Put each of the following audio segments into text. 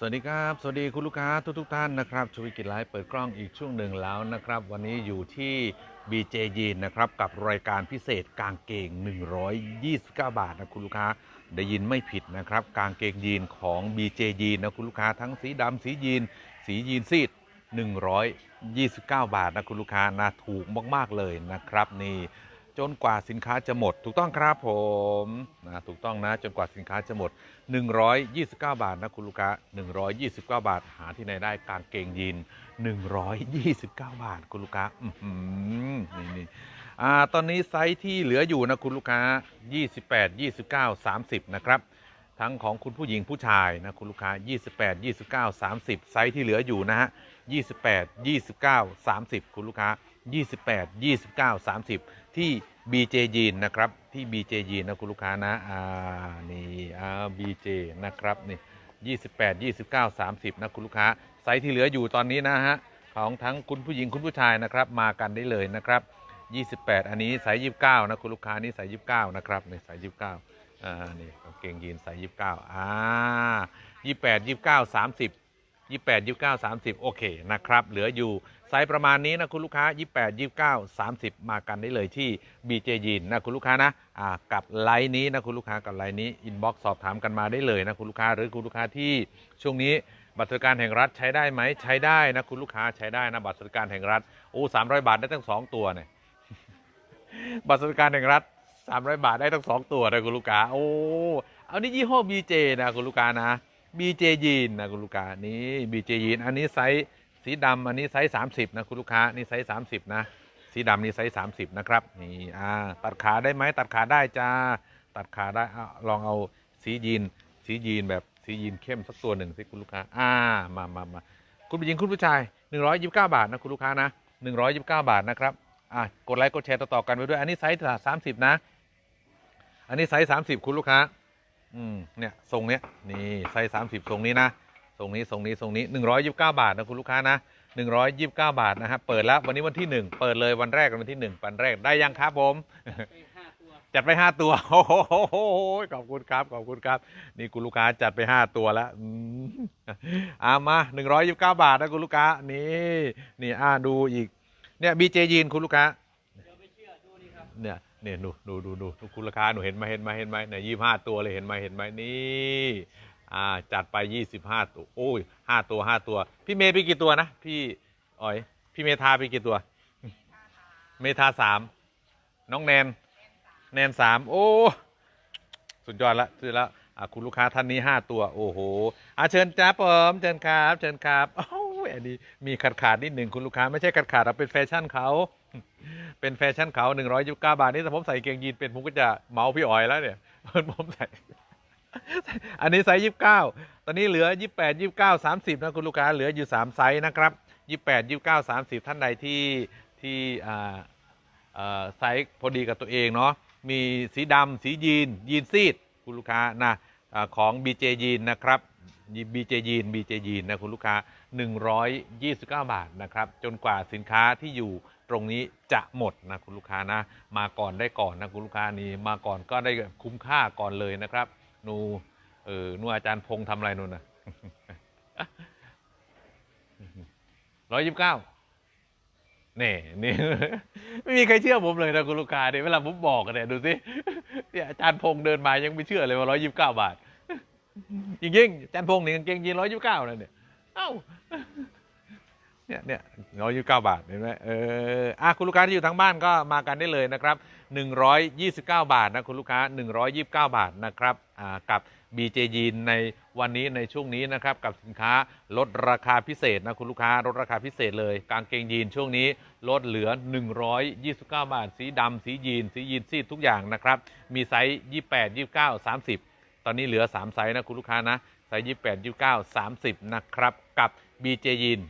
สวัสดีครับ สวัสดีคุณลูกค้าทุกทท่านนะครับชวิกิจไลฟ์เปิดกล้องอีกช่วงหนึ่งแล้วนะครับ วันนี้อยู่ที่ BJ ยีนนะครับกับรายการพิเศษกางเกง 129 บาทนะคุณลูกค้าได้ยินไม่ผิดนะครับ กางเกงยีนของ BJ ยีนนะคุณลูกค้าทั้งสีดำสียีน สียีนซีด129 บาทนะคุณลูกค้านะถูกมาก ๆ เลยนะครับ นี่จนกว่าสินค้าจะหมดถูกต้องครับผม ต้องนะ จนกว่าสินค้าจะหมด 129 บาทนะคุณลูกค้า 129 บาท หาที่ไหนได้กางเกงยีน 129 บาทคุณลูกค้าอื้อหือนี่นี่อ่าตอนนี้ไซส์ที่เหลืออยู่นะคุณลูกค้า 28 29 30 นะครับทั้งของคุณผู้หญิงผู้ชายนะคุณลูกค้า 28 29 30 ไซส์ที่เหลืออยู่นะฮะ 28 29 30 คุณลูกค้า 28 29 30 ที่ BJ ยีนนะครับที่ BJ ยีนนะคุณลูกค้านะอ่านี่อ่า BJ นะครับนี่ 28 29 30 นะคุณลูกค้าไซส์ที่เหลืออยู่ตอนนี้นะฮะของทั้งคุณผู้หญิงคุณผู้ชายนะครับมากันได้เลยนะครับ 28 อันนี้ไซส์29 นะคุณลูกค้านี่ไซส์29 นะครับนี่ไซส์29อ่านี่กางเกงยีนไซส์29อ่า28 29 30 28 29 30 โอเคนะครับ เหลืออยู่ไซส์ประมาณนี้นะคุณลูกค้า 28 29 30 มากันได้เลยที่ BJ ยีนนะคุณลูกค้านะอ่ากับไลน์นี้นะคุณลูกค้ากับไลน์นี้อินบ็อกซ์สอบถามกันมาได้เลยนะคุณลูกค้าหรือคุณลูกค้าที่ช่วงนี้บัตรสวัสดิการแห่งรัฐใช้ได้ไหมใช้ได้นะคุณลูกค้าใช้ได้นะบัตรสวัสดิการแห่งรัฐโอ้300บาทได้ตั้งสองตัวเนี่ยบัตรสวัสดิการแห่งรัฐ300บาทได้ทั้งสองตัวนะคุณลูกค้าโอ้เอานี่ยี่ห้อ BJ นะคุณลูกค้านะ BJ ยีนนะคุณลูกค้านี่ BJ ยีนอันนี้ไซส์สีดำอันนี้ไซส์30นะคุณลูกค้านี่ไซส์30นะสีดำนี่ไซส์30นะครับนี่อ่าตัดขาได้ไหมตัดขาได้จ้าตัดขาได้อะลองเอาสียีนสียีนแบบสียีนเข้มสักตัวหนึ่งสิคุณลูกค้าอ่ามามามาคุณผู้หญิงคุณผู้ชาย 129 บาทนะคุณลูกค้านะ129 บาทนะครับอะกดไลค์กดแชร์ต่อๆกันไปด้วยอันนี้ไซส์สามสิบนะอันนี้ไซส์สามสิบคุณลูกค้า อืมเนี่ยทรงเนี้ยนี่ไซส์สามสิบทรงนี้นะทรงนี้ทรงนี้ทรงนี้หนึ่งร้อยยิบเก้าบาทนะคุณลูกค้านะหนึ่งร้อยยิบเก้าบาทนะครับเปิดแล้ววันนี้วันที่หนึ่งเปิดเลยวันแรกวันที่หนึ่งวันแรกได้ยังครับผมจัดไปห้าตัวโอ้โหขอบคุณครับขอบคุณครับ นี่คุณลูกค้าจัดไปห้าตัวแล้วอืมอ่ามาหนึ่งร้อยยิบเก้าบาทนะคุณลูกค้านี่นี่อ่าดูอีกเนี่ยบีเจยีนคุณลูกค้าเนี่ย เนี่ยดูดูดูดูดูคุณราคาหนูเห็นไหมเห็นไหมเห็นไหมเนี่ยยี่ห้าตัวเลยเห็นไหมเห็นไหมนี่อ่าจัดไปยี่สิบห้าตัวโอ้ยห้าตัวห้าตัว พี่เมย์ไปกี่ตัวนะพี่อ๋อย พี่เมธาไปกี่ตัว เมธาสามน้องแนนแนนสามโอ้สุดยอดละสุดละคุณลูกค้าท่านนี้ห้าตัว โอ้โหอะเชิญจ้าผมเชิญครับ เชิญครับโอันนี้มีขาดขาดนิดหนึ่งคุณลูกค้าไม่ใช่ขาดขาดเราเป็นแฟชั่นเขาเป็นแฟชั่นเขาหนึ่งร้อยยี่สิบเก้าบาทนี่ถ้าผมใส่เกงยีนเป็นผมก็จะเมาพี่อ๋อยแล้วเนี่ยผมใส่อันนี้ไซส์ยี่สิบเก้าตอนนี้เหลือยี่แปดยี่เก้าสามสิบนะคุณลูกค้าเหลืออยู่สามไซส์นะครับยี่แปดยี่เก้าสามสิบท่านใดที่ที่อ่าเอ่อไซส์พอดีกับตัวเองเนาะมีสีดำสียีน ยีนซีด คุณลูกค้านะของ BJ ยีนนะครับ BJ ยีน BJ ยีนนะคุณลูกค้า 129 บาทนะครับ จนกว่าสินค้าที่อยู่ตรงนี้จะหมดนะคุณลูกค้านะ มาก่อนได้ก่อนนะคุณลูกค้านี่มาก่อนก็ได้คุ้มค่าก่อนเลยนะครับหนูเออหนูอาจารย์พงษ์ทำอะไรนู่นนะร้อยยี่สิบเก้านี่นี่ไม่มีใครเชื่อผมเลยนะคุณลูกค้าเนี่ยเวลาผมบอกกันเนี่ยดูสิเนี่ยอาจารย์พงษ์เดินมายังไม่เชื่อเลยว่าร้อยยี่สิบเก้าบาทจริงๆอาจารย์พงษ์นี่กางเกงยีนร้อยยี่สิบเก้านะเนี่ยเอ้า เนี่ยเนี่ยร้อยยี่สิบเก้าบาทเห็นไหมเอออะคุณลูกค้าที่อยู่ทางบ้านก็มากันได้เลยนะครับหนึ่งร้อยยี่สิบเก้าบาทนะคุณลูกค้าหนึ่งร้อยยี่สิบเก้าบาทนะครับอ่ากับ BJ ยีนในวันนี้ในช่วงนี้นะครับกับสินค้าลดราคาพิเศษนะคุณลูกค้าลดราคาพิเศษเลยกางเกงยีนช่วงนี้ลดเหลือ 129 บาท สีดำสียีน สียีนซีดทุกอย่างนะครับ มีไซส์ 28 29 30 ตอนนี้เหลือ 3 ไซส์นะคุณลูกค้านะ ไซส์ 28 29 30 นะครับ กับ BJ ยีน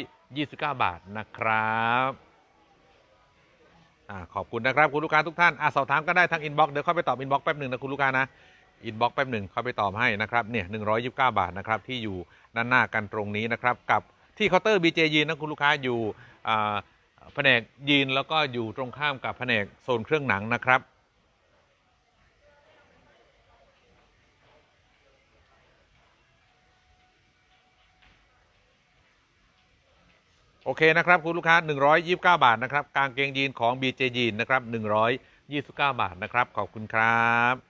129 บาทนะครับอขอบคุณนะครับ คุณลูกค้าทุกท่านอ่าสอบถามก็ได้ทางอินบ็อกซ์เดี๋ยวเข้าไปตอบอินบ็อกซ์แป๊บหนึ่งนะคุณลูกค้านะอินบ็อกซ์แป๊บหนึ่งเข้าไปตอบให้นะครับเนี่ยหนึ่งร้อยยิบเก้าบาทนะครับที่อยู่ด้านหน้ากันตรงนี้นะครับกับที่เคาน์เตอร์ BJ ยีนนะคุณลูกค้าอยู่แผนกยีนแล้วก็อยู่ตรงข้ามกับแผนกโซนเครื่องหนังนะครับ โอเคนะครับคุณลูกค้า 129 บาทนะครับกางเกงยีนของ BJ ยีนนะครับ129 บาทนะครับขอบคุณครับ